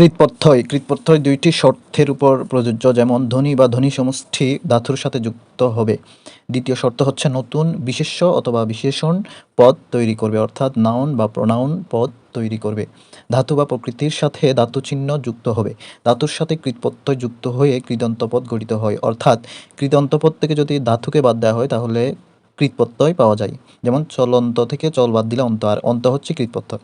কৃৎপ্রত্যয় কৃৎপ্রত্যয় দুইটি শর্তের উপর প্রযোজ্য, যেমন ধ্বনি বা ধ্বনি সমষ্টি ধাতুর সাথে যুক্ত হবে। দ্বিতীয় শর্ত হচ্ছে নতুন বিশেষ্য অথবা বিশেষণ পদ তৈরি করবে, অর্থাৎ নাউন বা প্রোনাউন পদ তৈরি করবে। ধাতু বা প্রকৃতির সাথে ধাতু চিহ্ন যুক্ত হবে। ধাতুর সাথে কৃৎপ্রত্যয় যুক্ত হয়ে কৃদন্ত পদ গঠিত হয়। অর্থাৎ কৃদন্ত পদ থেকে যদি ধাতুকে বাদ দেওয়া হয়, তাহলে কৃৎপ্রত্যয় পাওয়া যায়। যেমন চলন্ত থেকে চল বাদ দিলে অন্ত, আর অন্ত হচ্ছে কৃৎপ্রত্যয়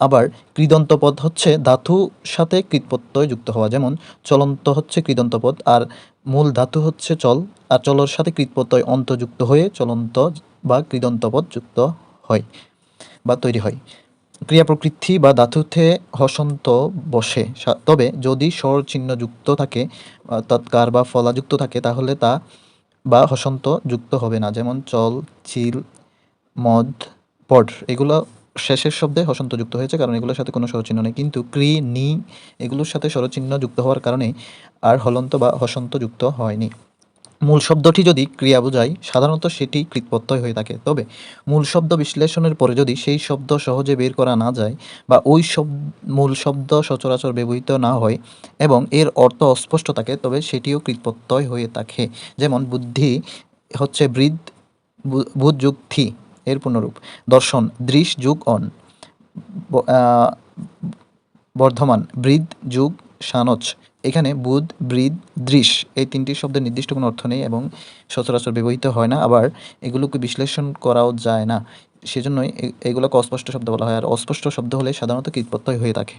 আবার কৃদন্ত পদ হচ্ছে ধাতু সাথে কৃৎপ্রত্যয় যুক্ত হওয়া। যেমন চলন্ত হচ্ছে কৃদন্ত পদ আর মূল ধাতু হচ্ছে চল, আর চলর সাথে কৃৎপ্রত্যয় অন্তযুক্ত হয়ে চলন্ত বা কৃদন্ত পদ যুক্ত হয় বা তৈরি হয়। ক্রিয়া প্রকৃতি বা ধাতুতে হসন্ত বসে। তবে যদি স্বর চিহ্ন যুক্ত থাকে অর্থাৎ কার বা ফলাযুক্ত থাকে, তাহলে তা বা হসন্ত যুক্ত হবে না। যেমন চল, চিল, মদ, পড, এগুলো শেষের শব্দে হসন্ত যুক্ত হয়েছে, কারণ এগুলোর সাথে কোনো স্বরচিহ্ন নেই। কিন্তু ক্রি, নি এগুলোর সাথে স্বরচিহ্ন যুক্ত হওয়ার কারণে আর হলন্ত বা হসন্ত যুক্ত হয়নি। মূল শব্দটি যদি ক্রিয়া বোঝায়, সাধারণত সেটি কৃতপ্রত্যয় হয়ে থাকে। তবে মূল শব্দ বিশ্লেষণের পরে যদি সেই শব্দ সহজে বের করা না যায় বা ওই সব, মূল শব্দ সচরাচর ব্যবহৃত না হয় এবং এর অর্থ অস্পষ্ট থাকে, তবে সেটিও কৃতপ্রত্যয় হয়ে থাকে। যেমন বুদ্ধি হচ্ছে বৃদ্ধ থি এর পূর্ণরূপ। দর্শন, দৃশ, যুগ, অন। বর্ধমান বৃদ্ধ যুগ সানচ এখানে বুধ, বৃদ, দৃশ। এই তিনটি শব্দের নির্দিষ্ট কোনো অর্থ নেই এবং সচরাচর ব্যবহৃত হয় না, আবার এগুলোকে বিশ্লেষণ করাও যায় না। সেজন্যই এগুলোকে অস্পষ্ট শব্দ বলা হয়, আর অস্পষ্ট শব্দ হলে সাধারণত কৃতপ্রত্যয় হয়ে থাকে।